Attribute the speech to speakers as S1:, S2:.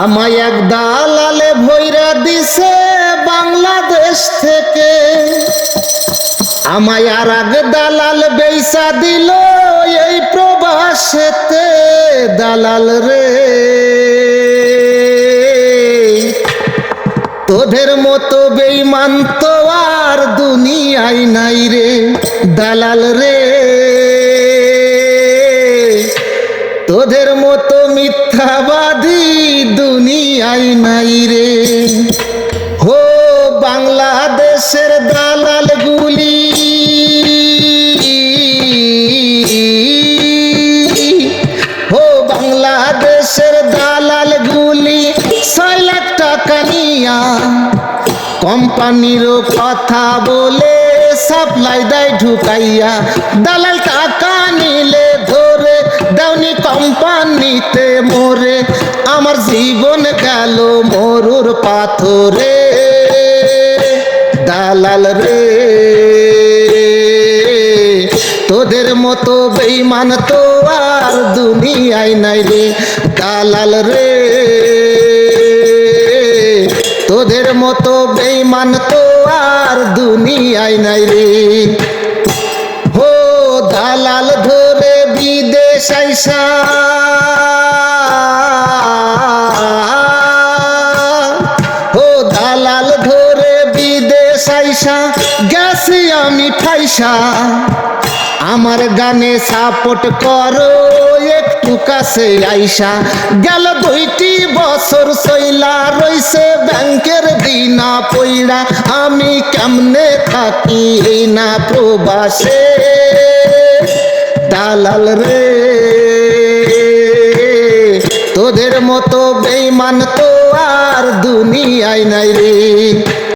S1: আমায় এক দালালে ভৈরা দিছে বাংলাদেশ থেকে। আমায় আর এক দালাল বেইসা দিল এই প্রবাসেতে। দালাল রে, তোদের মতো বেইমান তো আর দুনিয়ায় নাই রে। দালাল রে তোদের মতো মিথ্যাবাদী দুনিয়ায় নাই রে। হো, বাংলাদেশের দালাল গুলি। হো, বাংলাদেশের দালাল গুলি লাখ টাকা নিয়া কোম্পানিরও কথা বলে সাপ্লাই দেয় ঢুকাইয়া। দালাল টাকা নিলে ধরে দাউনি কোম্পানিতে মোরে, আমার জীবন গেল মরুর পাথরে। দালাল রে, তোদের মতো বেইমান তো আর দুনিয়ায় নাই রে। দালাল রে, তোদের মতো বেইমান তো আর দুনিয়ায় নাই রে। হো দালাল ধরে বিদেশ আইসা, গেছি আমি ঠাইসা আমার গানে সাপোর্ট করো, একটু কাছে আইসা। গেল দুইটি বছর সইলা রইছে ব্যাংকের দিনা পইড়া। আমি কেমনে থাকি না প্রবাসে? দালাল রে। তোদের মতো বেইমান তো আর দুনিয়ায় নাই রে।